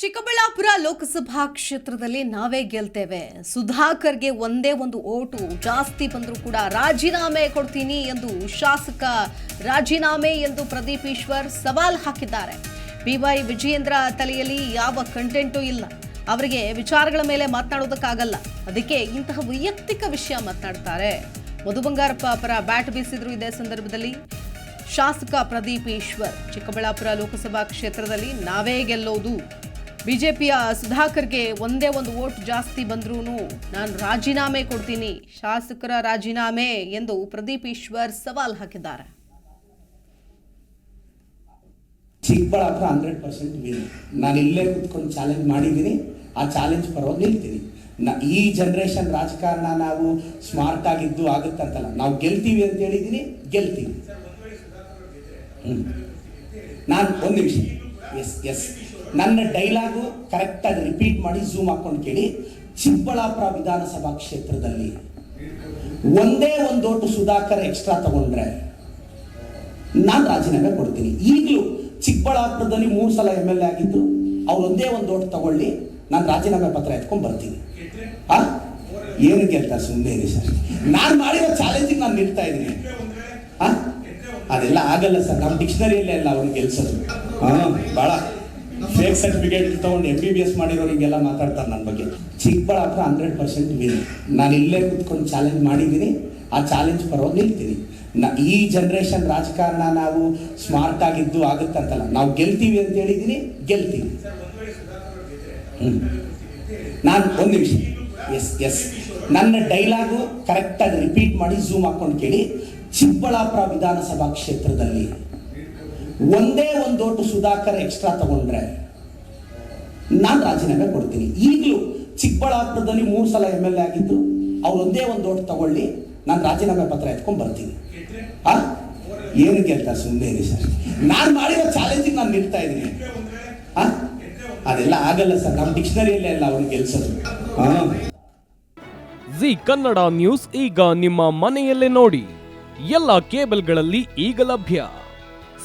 ಚಿಕ್ಕಬಳ್ಳಾಪುರ ಲೋಕಸಭಾ ಕ್ಷೇತ್ರದಲ್ಲಿ ನಾವೇ ಗೆಲ್ತೇವೆ. ಸುಧಾಕರ್ಗೆ ಒಂದೇ ಒಂದು ಓಟು. ಜಾಸ್ತಿ ಬಂದರೂ ಕೂಡ ರಾಜೀನಾಮೆ ಕೊಡ್ತೀನಿ ಎಂದು ಶಾಸಕ ರಾಜೀನಾಮೆ ಎಂದು ಪ್ರದೀಪ್ ಈಶ್ವರ್ ಸವಾಲ್ ಹಾಕಿದ್ದಾರೆ. ಬಿವೈ ವಿಜಯೇಂದ್ರ ತಲೆಯಲ್ಲಿ ಯಾವ ಕಂಟೆಂಟು ಇಲ್ಲ. ಅವರಿಗೆ ವಿಚಾರಗಳ ಮೇಲೆ ಮಾತನಾಡೋದಕ್ಕಾಗಲ್ಲ ಅದಕ್ಕೆ ಇಂತಹ ವೈಯಕ್ತಿಕ ವಿಷಯ ಮಾತನಾಡ್ತಾರೆ. ಮಧು ಬಂಗಾರಪ್ಪ ಪರ ಬ್ಯಾಟ್ ಬೀಸಿದ್ರು ಇದೇ ಸಂದರ್ಭದಲ್ಲಿ. ಶಾಸಕ ಪ್ರದೀಪ್ ಈಶ್ವರ್, ಚಿಕ್ಕಬಳ್ಳಾಪುರ ಲೋಕಸಭಾ ಕ್ಷೇತ್ರದಲ್ಲಿ ನಾವೇ ಗೆಲ್ಲೋದು. ಬಿಜೆಪಿಯ ಸುಧಾಕರ್ಗೆ ಒಂದೇ ಒಂದು ವೋಟ್ ಜಾಸ್ತಿ ಬಂದ್ರೂ ನಾನು ರಾಜೀನಾಮೆ ಕೊಡ್ತೀನಿ, ಶಾಸಕರ ರಾಜೀನಾಮೆ ಎಂದು ಪ್ರದೀಪ್ ಈಶ್ವರ್ ಸವಾಲ್ ಹಾಕಿದ್ದಾರೆ. ಚಿಕ್ಕಬಳ್ಳಾಪುರ ಹಂಡ್ರೆಡ್ ಪರ್ಸೆಂಟ್ ವಿನ್ ನಾನು ಇಲ್ಲೇ ಕುತ್ಕೊಂಡು ಚಾಲೆಂಜ್ ಮಾಡಿದ್ದೀನಿ, ಆ ಚಾಲೆಂಜ್ ಪರವಾಗಿ ನಿಲ್ತೀನಿ. ನ, ಈ ಜನ್ರೇಷನ್ ರಾಜಕಾರಣ ನಾವು ಸ್ಮಾರ್ಟ್ ಆಗಿದ್ದು ಆಗುತ್ತಂತಲ್ಲ ನಾವು ಗೆಲ್ತೀವಿ ಅಂತ ಹೇಳಿದ್ದೀನಿ, ಗೆಲ್ತೀವಿ. ನಾನು ಒಂದು ನಿಮಿಷ. ಎಸ್ ಎಸ್ ನನ್ನ ಡೈಲಾಗು ಕರೆಕ್ಟಾಗಿ ರಿಪೀಟ್ ಮಾಡಿ ಝೂಮ್ ಹಾಕೊಂಡು ಕೇಳಿ. ಚಿಕ್ಕಬಳ್ಳಾಪುರ ವಿಧಾನಸಭಾ ಕ್ಷೇತ್ರದಲ್ಲಿ ಒಂದೇ ಒಂದು ಓಟು ಸುಧಾಕರ್ ಎಕ್ಸ್ಟ್ರಾ ತಗೊಂಡ್ರೆ ನಾನು ರಾಜೀನಾಮೆ ಕೊಡ್ತೀನಿ. ಈಗಲೂ ಚಿಕ್ಕಬಳ್ಳಾಪುರದಲ್ಲಿ ಮೂರು ಸಲ ಎಂ ಎಲ್ ಎ ಆಗಿದ್ದು, ಅವ್ರು ಒಂದೇ ಒಂದು ಓಟ್ ತಗೊಳ್ಳಿ, ನಾನು ರಾಜೀನಾಮೆ ಪತ್ರ ಎತ್ಕೊಂಡು ಬರ್ತೀನಿ. ಆ? ಏನು ಗೆಲ್ತಾರೆ ಸುಮ್ಮನೆ ಇದೆ ಸರ್. ನಾನು ಮಾಡಿರೋ ಚಾಲೆಂಜಿಗೆ ನಾನು ನಿಲ್ತಾ ಇದ್ದೀನಿ. ಅದೆಲ್ಲ ಆಗಲ್ಲ ಸರ್. ನಮ್ಮ ಡಿಕ್ಷನರಿಯಲ್ಲೇ ಅಲ್ಲ ಅವ್ರಿಗೆ ಗೆಲ್ಸೋದು. ಹಾಂ ಭಾಳ ಫೇಕ್ ಸರ್ಟಿಫಿಕೇಟ್ ತಗೊಂಡು ಎಂ ಬಿ ಬಿ ಎಸ್ ಮಾಡಿರೋರಿಗೆಲ್ಲ ಮಾತಾಡ್ತಾರೆ ನನ್ನ ಬಗ್ಗೆ. ಚಿಕ್ಕಬಳ್ಳಾಪುರ ಹಂಡ್ರೆಡ್ ಪರ್ಸೆಂಟ್ ವಿನ್ ನಾನು ಇಲ್ಲೇ ಕುತ್ಕೊಂಡು ಚಾಲೆಂಜ್ ಮಾಡಿದ್ದೀನಿ. ಆ ಚಾಲೆಂಜ್ ಪರವಾಗಿ ನಿಲ್ತೀನಿ. ನ, ಈ ಜನ್ರೇಷನ್ ರಾಜಕಾರಣ ನಾವು ಸ್ಮಾರ್ಟ್ ಆಗಿದ್ದು ಆಗುತ್ತಂತಲ್ಲ. ನಾವು ಗೆಲ್ತೀವಿ ಅಂತ ಹೇಳಿದ್ದೀನಿ ಗೆಲ್ತೀವಿ. ನಾನು ಒಂದು ನಿಮಿಷ. ಎಸ್ ಎಸ್ ನನ್ನ ಡೈಲಾಗು ಕರೆಕ್ಟಾಗಿ ರಿಪೀಟ್ ಮಾಡಿ ಝೂಮ್ ಹಾಕೊಂಡು ಕೇಳಿ. ಚಿಕ್ಕಬಳ್ಳಾಪುರ ವಿಧಾನಸಭಾ ಕ್ಷೇತ್ರದಲ್ಲಿ ಒಂದೇ ಒಂದು ಓಟು ಸುಧಾಕರ್ ಎಕ್ಸ್ಟ್ರಾ ತಗೊಂಡ್ರೆ ನಾನು ರಾಜೀನಾಮೆ ಕೊಡ್ತೀನಿ. ಈಗಲೂ ಚಿಕ್ಕಬಳ್ಳಾಪುರದಲ್ಲಿ ಮೂರು ಸಲ ಎಂ ಎಲ್ ಎ ಆಗಿದ್ದು, ಅವ್ರು ಒಂದೇ ಒಂದು ಓಟ್ ತಗೊಳ್ಳಿ, ನಾನು ರಾಜೀನಾಮೆ ಪತ್ರ ಎತ್ಕೊಂಡು ಬರ್ತೀನಿ. ಆ? ಏನು ಕೇಳ್ತಾ ಸುಮ್ಮನೆ ಇದೆ ಸರ್. ನಾನು ಮಾಡಿರೋ ಚಾಲೆಂಜಿಗೆ ನಾನು ನಿಲ್ತಾ ಇದ್ದೀನಿ. ಆ? ಅದೆಲ್ಲ ಆಗಲ್ಲ ಸರ್. ನಮ್ಮ ಡಿಕ್ಷನರಿಯಲ್ಲೇ ಅಲ್ಲ ಅವ್ರಿಗೆ ಗೆಲ್ಸೋದು ಹಾಂ ಜಿ ಕನ್ನಡ ನ್ಯೂಸ್ ಈಗ ನಿಮ್ಮ ಮನೆಯಲ್ಲೇ ನೋಡಿ. ಎಲ್ಲ ಕೇಬಲ್ಗಳಲ್ಲಿ ಈಗ ಲಭ್ಯ.